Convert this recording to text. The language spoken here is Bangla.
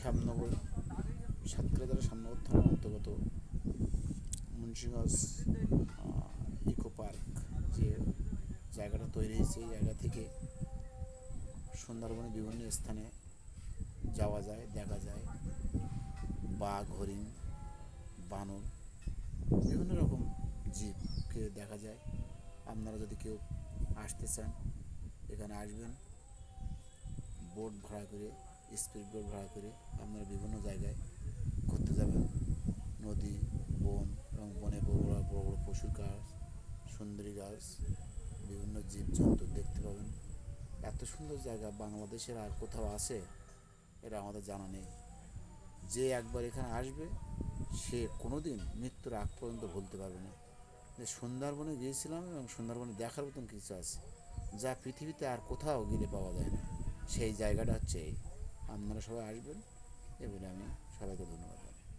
শ্যামনগর সাতক্ষীরা শ্যামনগর থানার অন্তর্গত মুন্সিগঞ্জ ইকো পার্ক যে জায়গাটা তৈরি হয়েছে, এই জায়গা থেকে সুন্দরবনে বিভিন্ন স্থানে যাওয়া যায়, দেখা যায়। বাঘ, হরিণ, বানর, বিভিন্ন রকম জীবকে দেখা যায়। আপনারা যদি কেউ আসতে চান, এখানে আসবেন। বোট ভাড়া করে স্পিড বোট ভাড়া করে আপনারা বিভিন্ন জায়গায় ঘুরতে যাবেন। নদী, বন, এবং বনে বড় বড় বড় বড় পশু গাছ, সুন্দরী গাছ, বিভিন্ন জীবজন্তু দেখতে পাবেন। এত সুন্দর জায়গা বাংলাদেশের আর কোথাও আছে? এটা আমাদের জানা নেই। যে একবার এখানে আসবে, সে কোনোদিন মৃত্যুর আগ পর্যন্ত ভুলতে পারবে না। যে সুন্দরবনে গিয়েছিলাম এবং সুন্দরবনে দেখার মতন কিছু আছে, যা পৃথিবীতে আর কোথাও গেলে পাওয়া যায় না। সেই জায়গাটা হচ্ছে এই। আপনারা সবাই আসবেন এ বলে আমি সবাইকে ধন্যবাদ।